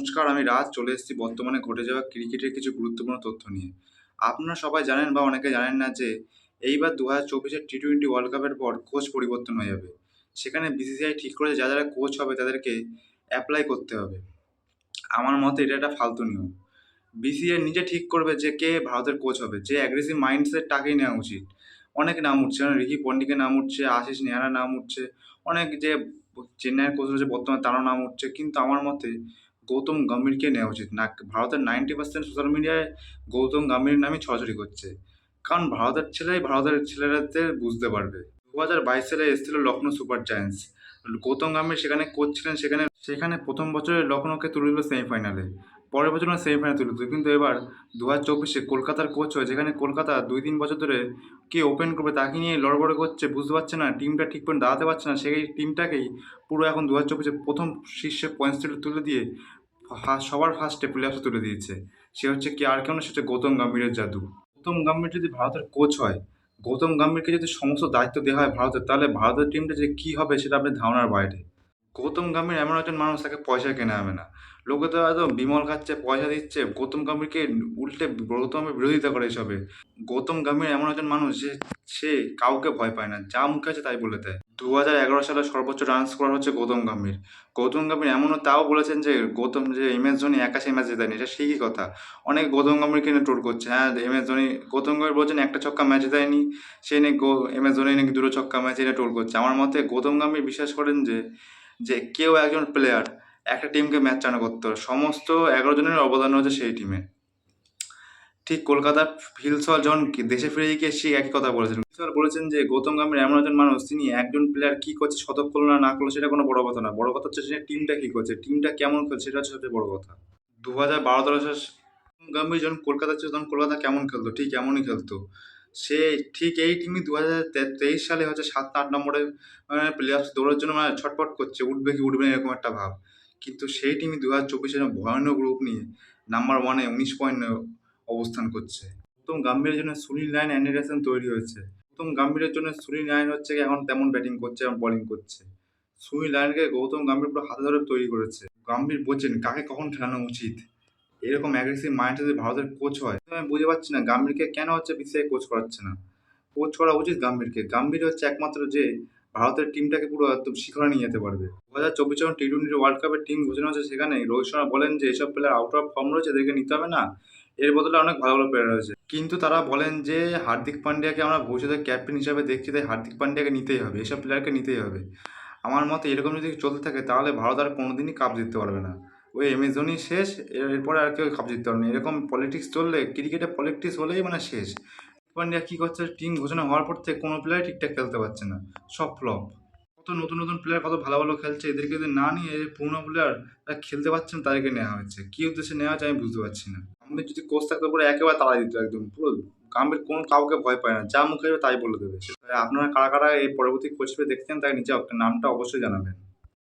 নমস্কার আমি রাজ চলে এসেছি, বর্তমানে ঘটে যাওয়া ক্রিকেটের কিছু গুরুত্বপূর্ণ তথ্য নিয়ে। আপনারা সবাই জানেন বা অনেকে জানেন না যে, এইবার দু হাজার চব্বিশের টি টোয়েন্টি ওয়ার্ল্ড কাপের পর কোচ পরিবর্তন হয়ে যাবে। সেখানে বিসিসিআই ঠিক করেছে যারা যারা কোচ হবে তাদেরকে অ্যাপ্লাই করতে হবে। আমার মতে এটা একটা ফালতু নিয়ম। বিসিআই নিজে ঠিক করবে যে, কে ভারতের কোচ হবে। যে অ্যাগ্রেসিভ মাইন্ডসেট তাকেই নেওয়া উচিত। অনেক নাম উঠছে রিকি পন্ডিকের নাম উঠছে, আশিস নেহারার নাম উঠছে। অনেক যে, চেন্নাইয়ের কোচ রয়েছে, বর্তমানে তারও নাম উঠছে। কিন্তু আমার মতে গৌতম গম্ভীরকে নেওয়া উচিত। না, ভারতের নাইনটি পার্সেন্ট সোশ্যাল মিডিয়ায় গৌতম গম্ভীর নামই ছড়াছড়ি করছে। কারণ ভারতের ছেলেই ভারতের ছেলেরাদের বুঝতে পারবে। দু হাজার বাইশ সালে এসেছিল লখনৌ সুপার জায়ান্টস। গৌতম গম্ভীর সেখানে কোচ ছিলেন, সেখানে সেখানে প্রথম বছরে লখনৌকে তুলে দিল সেমিফাইনালে। পরের বছর সেমিফাইনালে তুলে দিল। কিন্তু এবার দু হাজার চব্বিশে কলকাতার কোচ হয়, যেখানে কলকাতা দুই তিন বছর ধরে কে ওপেন করবে তাকে নিয়ে লড়বড় করছে, বুঝতে পারছে না টিমটা ঠিক করে দাঁড়াতে পারছে না, সেই টিমটাকেই পুরো এখন দু হাজার চব্বিশে প্রথম শীর্ষে পয়েন্টস তুলে দিয়ে সবার ফার্স্টে প্লে অফে তুলে দিয়েছে। সে হচ্ছে কি আর কেন না সেটা গৌতম গাম্ভীরের জাদু। গৌতম গাম্ভীর যদি ভারতের কোচ হয়, গৌতম গাম্ভীরকে যদি সমস্ত দায়িত্ব দেওয়া হয় ভারতের, তাহলে ভারতের টিমটা যে কী হবে সেটা আপনি ধারণার বাইরে। গৌতম গম্ভীর এমন একজন মানুষ, তাকে পয়সা কেনা হবে না। লোকে তো হয়তো বিমল খাচ্ছে, পয়সা দিচ্ছে, গৌতম গম্ভীরকে উল্টে গৌতমের বিরোধিতা করে এসবে। গৌতম গম্ভীর এমন একজন মানুষ যে, সে কাউকে ভয় পায় না, যা মুখে আছে তাই বলে দেয়। দু হাজার এগারো সালে সর্বোচ্চ রান স্কোর হচ্ছে গৌতম গম্ভীর। গৌতম গম্ভীর এমনও তাও বলেছেন যে, গৌতম যে এম এস ধোনি একা সেই ম্যাচ জেতায়নি, এটা ঠিকই কথা? অনেক গৌতম গম্ভীরকে নিয়ে টোল করছে। হ্যাঁ এম এস ধোনি, গৌতম গম্ভীর বলছেন একটা ছক্কা ম্যাচ জেতায়নি, সে নাকি এম এস ধোনি নাকি দুটো ছক্কা ম্যাচ এনে টোল করছে। আমার মতে গৌতম গম্ভীর বিশ্বাস করেন যে যে কেউ একজন প্লেয়ার একটা টিমকে ম্যাচ চালনা করতে হবে সমস্ত এগারো জনের অবদান রয়েছে সেই টিমে ঠিক কলকাতার ফিলসল যখন দেশে ফিরে গিয়ে সে একই কথা বলেছেন। ফিলসল বলেছেন যে, গৌতম গম্ভীর এমন একজন মানুষ, তিনি একজন প্লেয়ার কি করছে শতক করল না না করল, সেটা কোনো বড় কথা না। বড় কথা হচ্ছে টিমটা কি করছে টিমটা কেমন খেলছে, সেটা হচ্ছে সবচেয়ে বড় কথা। দু হাজার বারো তেরো গম্ভীর যখন কলকাতা ছিল, তখন কলকাতা কেমন খেলতো? ঠিক এমনই খেলতো। সে ঠিক এই টিমই দু তেইশ সালে হচ্ছে সাত আট নম্বরে প্লে অফ দৌড়ার জন্য মানে ছটপট করছে। উঠবে কি উঠবে না এরকম একটা ভাব। কিন্তু সেই টিমই দু হাজার চব্বিশে ভয়ানক গ্রুপ নিয়ে নাম্বার ওয়ানে উনিশ পয়েন্ট অবস্থান করছে। প্রথম গাম্ভীরের জন্য সুনীল নাইন অ্যান্ডারসন তৈরি হয়েছে। প্রথম গাম্ভীরের জন্য সুনীল নাইন হচ্ছে এখন তেমন ব্যাটিং করছে এবং বোলিং করছে। সুনীল নাইনকে গৌতম গাম্ভীর পুরো হাতে ধরে তৈরি করেছে। গাম্ভীর বলছেন কাকে কখন খেলানো উচিত। এরকম অ্যাগ্রেসিভ মাইন্ড যদি ভারতের কোচ হয় আমি বুঝতে পারছি না গাম্ভীরকে কেন হচ্ছে বিসিআই কোচ করাচ্ছে না। কোচ করা উচিত গাম্ভীরকে। গাম্ভীর হচ্ছে একমাত্র যে ভারতের টিমটাকে পুরো একদম শিখরে নিয়ে যেতে পারবে। দু হাজার চব্বিশ যখন টি টোয়েন্টি ওয়ার্ল্ড কাপের টিম ঘোষণা হচ্ছে সেখানে, রোহিত শর্মা বলেন যে এসব প্লেয়ার আউট অফ ফর্ম রয়েছে, এদেরকে নিতে হবে না। এর বদলে অনেক ভালো ভালো প্লেয়ার রয়েছে। কিন্তু তারা বলেন যে হার্দিক পান্ডিয়াকে আমরা ভবিষ্যতের ক্যাপ্টেন হিসাবে দেখছি, তাই হার্দিক পান্ডিয়াকে নিতেই হবে, এসব প্লেয়ারকে নিতেই হবে। আমার মতে এরকম যদি চলতে থাকে, তাহলে ভারত আর কোনোদিনই কাপ জিততে পারবে না। ওই এম এস ধোনি শেষ এর- এরপরে আর কেউ কাপ জিততে পারবে এরকম পলিটিক্স চললে ক্রিকেটে পলিটিক্স হলেই মানে শেষ। পান্ডিয়া কী করছে? টিম ঘোষণা হওয়ার পর থেকে কোনো প্লেয়ার ঠিকঠাক খেলতে পারছে না। সব ফ্লপ কত নতুন নতুন প্লেয়ার কত ভালো ভালো খেলছে, এদেরকে যদি না নিয়ে পুরোনো প্লেয়ার তারা খেলতে পারছে না, তাদেরকে নেওয়া হচ্ছে কী উদ্দেশ্যে নেওয়া হচ্ছে আমি বুঝতে পারছি না। আমাদের যদি কোচ থাকতে পুরো একেবারে তাড়া দিত একদম। পুরো গাম্ভীর কোনো কাউকে ভয় পায় না। যা মুখে তাই বলে দেবে। আপনারা কারা কারা এই পরবর্তী কোচ পেয়ে দেখছেন তাই নিচে নামটা অবশ্যই জানাবেন।